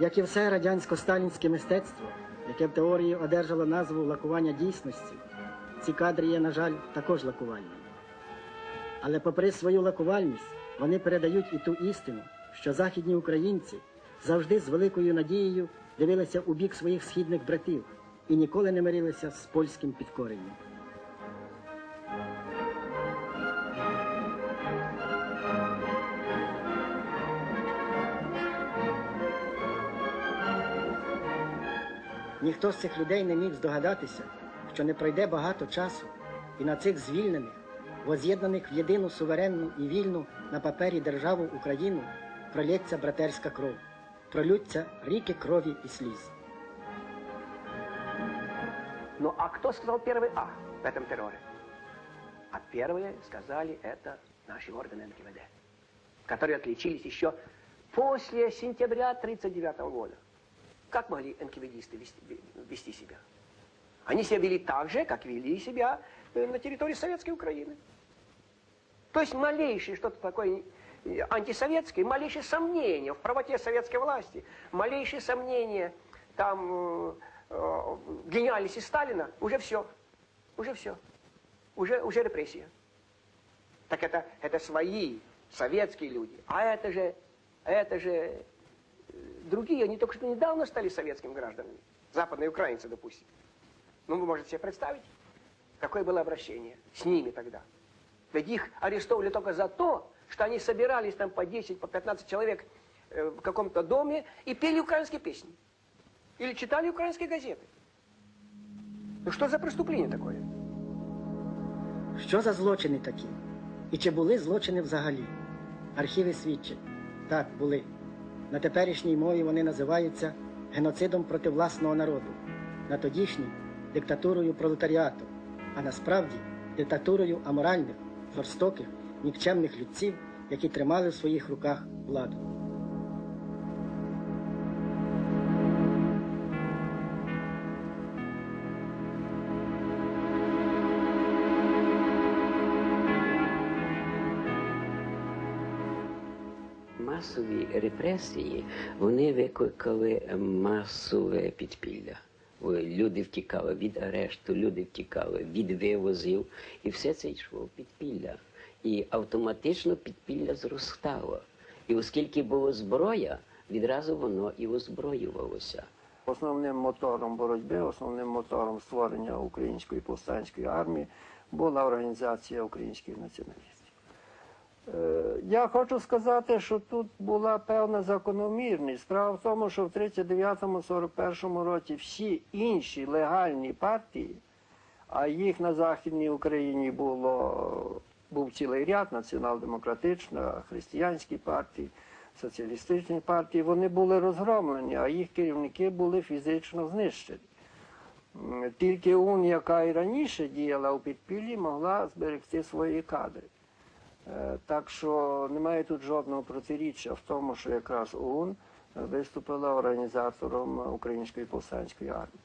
Як і все радянсько-сталінське мистецтво, яке в теорії одержало назву лакування дійсності, ці кадри є, на жаль, також лакувальними. Але попри свою лакувальність, вони передають і ту істину, що західні українці завжди з великою надією дивилися у бік своїх східних братів і ніколи не мирилися з польським підкоренням. Ніхто з цих людей не міг здогадатися, що не пройде багато часу, і на цих звільнених, воз'єднаних в єдину суверенну і вільну на папері державу Україну пролється братерська кров, пролються ріки крові і сліз. Ну а кто сказал первый А в этом терроре? А первые сказали это наши органы НКВД, которые отличились еще после сентября 1939 года. Как могли НКВДисты вести, вести себя? Они себя вели так же, как вели себя э, на территории Советской Украины. То есть малейшее что-то такое э, антисоветское, малейшее сомнение в правоте советской власти, малейшее сомнение там э, э, гениальности Сталина, уже все, уже все, уже, уже репрессия. Так это, это свои советские люди, а это же, это же другие, они только что недавно стали советскими гражданами, западные украинцы, допустим. Ну, вы можете себе представить, какое было обращение с ними тогда. Ведь их арестовывали только за то, что они собирались там по 10, по 15 человек э, в каком-то доме и пели украинские песни. Или читали украинские газеты. Ну что за преступление такое? Що за злочини такі? І чи були злочини взагалі? Архіви свідчать. Так, були. На теперішній мові вони називаються геноцидом проти власного народу, на тодішній диктатурою пролетаріату, а насправді диктатурою аморальних, жорстоких, нікчемних людців, які тримали в своїх руках владу. Масові репресії вони викликали масове підпілля. Люди втікали від арешту, люди втікали від вивозів, і все це йшло в підпілля. І автоматично підпілля зростало. І оскільки була зброя, відразу воно і озброювалося. Основним мотором боротьби, основним мотором створення української повстанської армії була організація українських націоналістів. Е, Я хочу сказати, що тут була певна закономірність. Справа в тому, що в 39-41 році всі інші легальні партії, а їх на Західній Україні було, був цілий ряд націонал-демократична, християнські партії, соціалістичні партії, вони були розгромлені, а їх керівники були фізично знищені. Тільки УН, яка і раніше діяла у підпіллі, могла зберегти свої кадри. Е, Так що немає тут жодного протиріччя в тому, що якраз ОУН виступила організатором Української повстанської армії.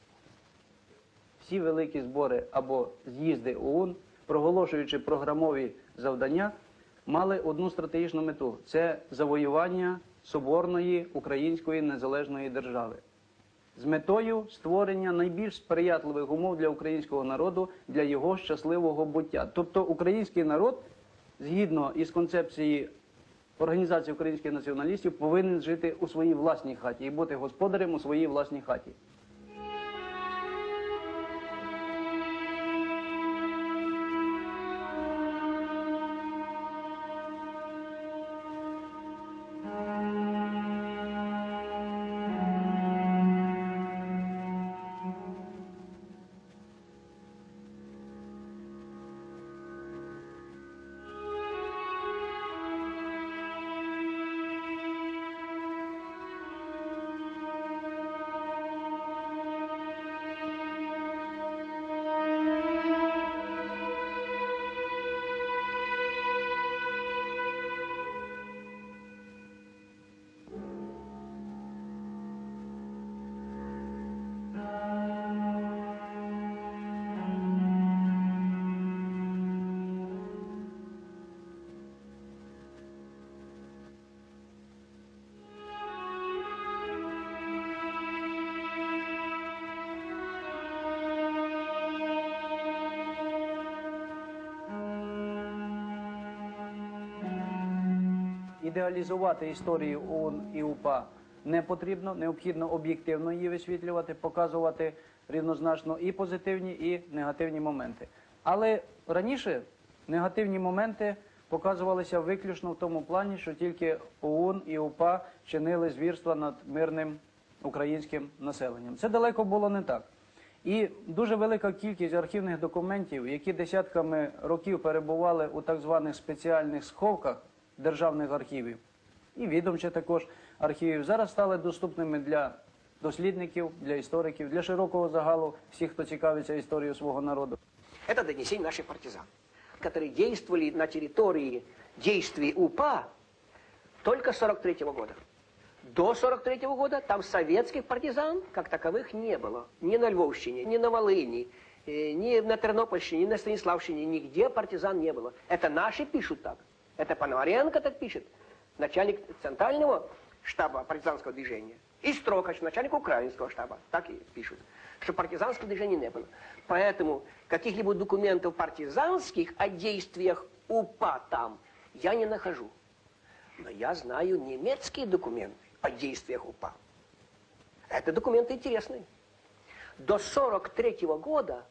всі великі збори або з'їзди ОУН, проголошуючи програмові завдання, мали одну стратегічну мету це завоювання соборної української незалежної держави. З метою створення найбільш сприятливих умов для українського народу для його щасливого буття. Тобто український народ, згідно із концепції організації українських націоналістів, повинен жити у своїй власній хаті і бути господарем у своїй власній хаті. Ідеалізувати історію ОУН і УПА не потрібно. Необхідно об'єктивно її висвітлювати, показувати рівнозначно і позитивні, і негативні моменти. Але раніше негативні моменти показувалися виключно в тому плані, що тільки ОУН і УПА чинили звірства над мирним українським населенням. Це далеко було не так. І дуже велика кількість архівних документів, які десятками років перебували у так званих спеціальних сховках державних архівів, і відомчих також архівів, зараз стали доступними для дослідників, для істориків, для широкого загалу, всіх, хто цікавиться історією свого народу. Это донесение наших партизан, которые действовали на территории действий УПА только с 43 года. До 43 года там советских партизан как таковых не было. Ни на Львовщине, ни на Волыни, э, ни на Тернопольщине, ни на Станиславщине, нигде партизан не было. Это наши пишут так. Это Пономаренко так пишет, начальник центрального штаба партизанского движения. И Строкач, начальник украинского штаба, так и пишут, что партизанского движения не было. Поэтому каких-либо документов партизанских о действиях УПА там я не нахожу. Но я знаю немецкие документы о действиях УПА. Это документы интересные. До 43 года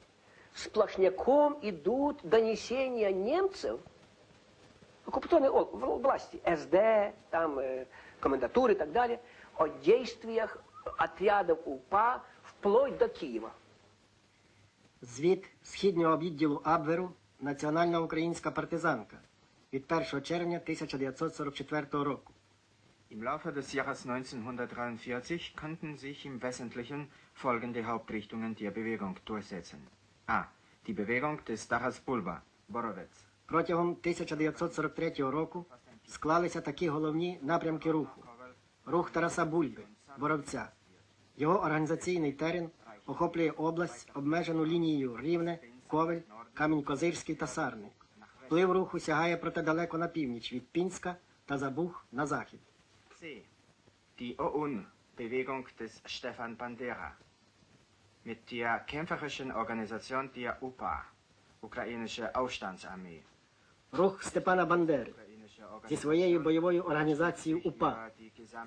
сплошняком идут донесения немцев, оккупационной о- в- власти, СД, там, э, комендатуры и так далее, о действиях отрядов УПА вплоть до Киева. Звіт східнього відділу Абверу Національна українська партизанка від 1 червня 1944 року. Im Laufe des Jahres 1943 konnten sich im Wesentlichen folgende Hauptrichtungen der Bewegung durchsetzen. A. Die Bewegung des Taras Bulba, Borovets. Протягом 1943 року склалися такі головні напрямки руху. Рух Тараса Бульби, Боровця. Його організаційний терен охоплює область, обмежену лінією Рівне, Ковель, Камінь-Козирський та Сарник. Вплив руху сягає проте далеко на північ від Пінська та Забух на захід. Die OUN, Bewegung des Stefan Bandera. Mit der kämpferischen Organisation der UPA, Ukrainische Aufstandsarmee. Рух Степана Бандери зі своєю бойовою організацією УПА.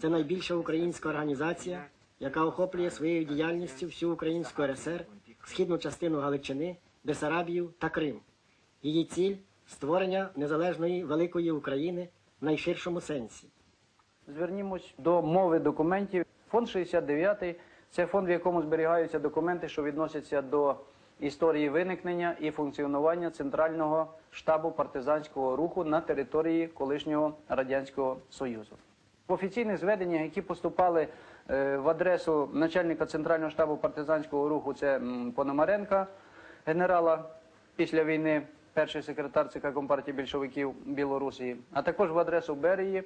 Це найбільша українська організація, яка охоплює своєю діяльністю всю українську РСР, східну частину Галичини, Бесарабію та Крим. Її ціль створення незалежної великої України в найширшому сенсі. Звернімось до мови документів. Фонд 69 – це фонд, в якому зберігаються документи, що відносяться до історії виникнення і функціонування Центрального штабу партизанського руху на території колишнього Радянського Союзу. В офіційних зведеннях, які поступали е, в адресу начальника Центрального штабу партизанського руху, це Пономаренка, генерала після війни, перший секретар ЦК Компартії більшовиків Білорусі, а також в адресу Берії,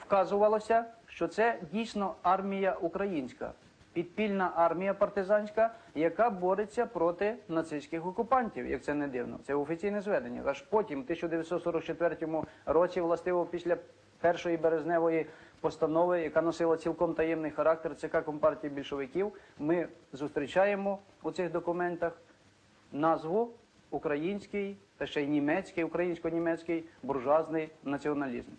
вказувалося, що це дійсно армія українська, підпільна армія партизанська, яка бореться проти нацистських окупантів, як це не дивно. Це офіційне зведення. Аж потім, в 1944 році, властиво після першої березневої постанови, яка носила цілком таємний характер ЦК Компартії більшовиків, ми зустрічаємо у цих документах назву український та ще й німецький, українсько-німецький буржуазний націоналізм.